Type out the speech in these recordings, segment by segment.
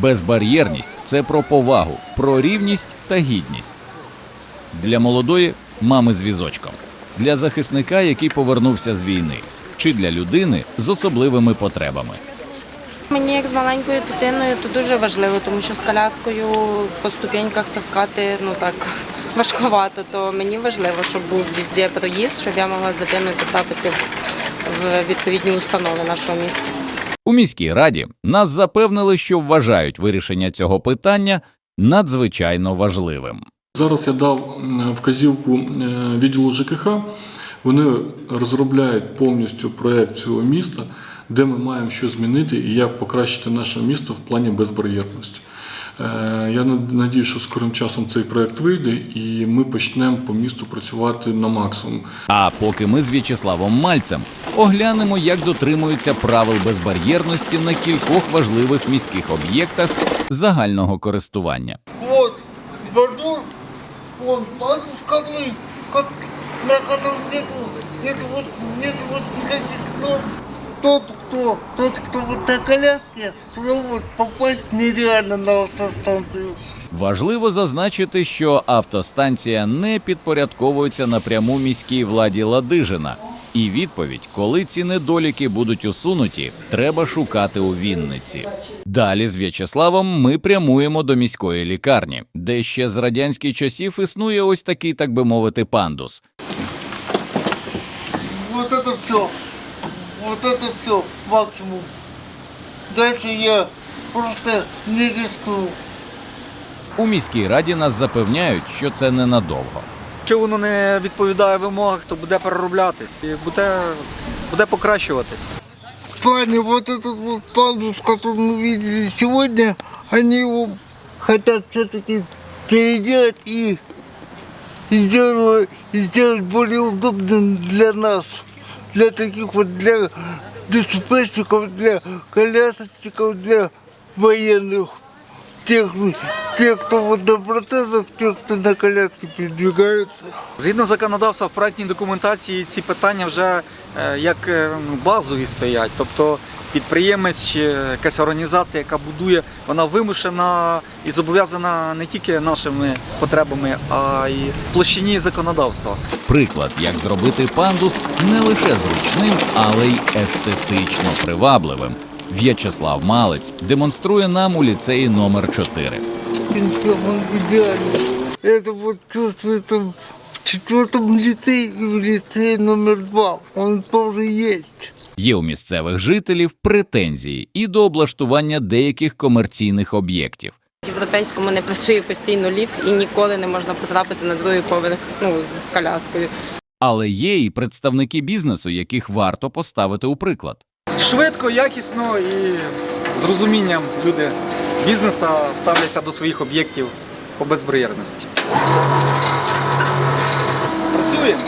Безбар'єрність це про повагу, про рівність та гідність. Для молодої мами з візочком, для захисника, який повернувся з війни, чи для людини з особливими потребами. Мені як з маленькою дитиною то дуже важливо, тому що з коляскою по ступеньках таскати ну так важкувато. То мені важливо, щоб був везде проїзд, щоб я могла з дитиною потрапити в відповідні установи нашого міста. У міській раді нас запевнили, що вважають вирішення цього питання надзвичайно важливим. Зараз я дав вказівку е, відділу ЖКХ. Вони розробляють повністю проєкт цього міста, де ми маємо що змінити і як покращити наше місто в плані безбар'єрності. Е, Я надію, що скорим часом цей проєкт вийде і ми почнемо по місту працювати на максимум. А поки ми з В'ячеславом Мальцем оглянемо, як дотримуються правил безбар'єрності на кількох важливих міських об'єктах загального користування. Вот, бордюр, вон, падал в котлы, на котором нету, нету вот, нету вот никаких норм. Тот, кто, тот, кто вот на коляске, вот попасть нереально на автостанцию. Важливо зазначити, що автостанція не підпорядковується напряму міській владі Ладижина. І відповідь, коли ці недоліки будуть усунуті, треба шукати у Вінниці. Далі з В'ячеславом ми прямуємо до міської лікарні, де ще з радянських часів існує ось такий, так би мовити, пандус. Вот это все, вот это все, максимум. Дальше я просто не рискую. У міській раді нас запевняють, що це ненадовго. Якщо воно не відповідає вимогах, то буде перероблятись і буде, буде покращуватись. В плане вот этот вот пандус, который мы видели сегодня, они его хотят все-таки переделать и сделать, и сделать более удобным для нас, для таких вот, для ДЦПшников, для колясочников, для военных, тех, тех, кто вот на протезах, тех, кто на коляске передвигаются. Згідно законодавства в проектній документації ці питання вже е, як е, ну, базові стоять. Тобто підприємець чи якась організація, яка будує, вона вимушена і зобов'язана не тільки нашими потребами, а й в площині законодавства. Приклад, як зробити пандус не лише зручним, але й естетично привабливим. В'ячеслав Малець демонструє нам у ліцеї номер 4 принципе, он идеальный. Это вот в четвертом лицее и в лицее номер два. Он тоже есть. Є у місцевих жителів претензії і до облаштування деяких комерційних об'єктів. В європейському не працює постійно ліфт і ніколи не можна потрапити на другий поверх ну, з коляскою. Але є і представники бізнесу, яких варто поставити у приклад. Швидко, якісно і з розумінням люди бізнесу ставляться до своїх об'єктів по безбар'єрності. Працюємо.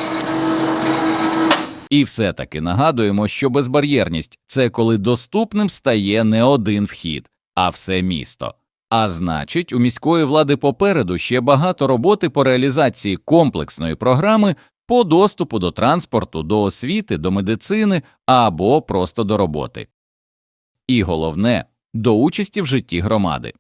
І все-таки нагадуємо, що безбар'єрність це коли доступним стає не один вхід, а все місто. А значить, у міської влади попереду ще багато роботи по реалізації комплексної програми по доступу до транспорту, до освіти, до медицини або просто до роботи. І головне до участі в житті громади.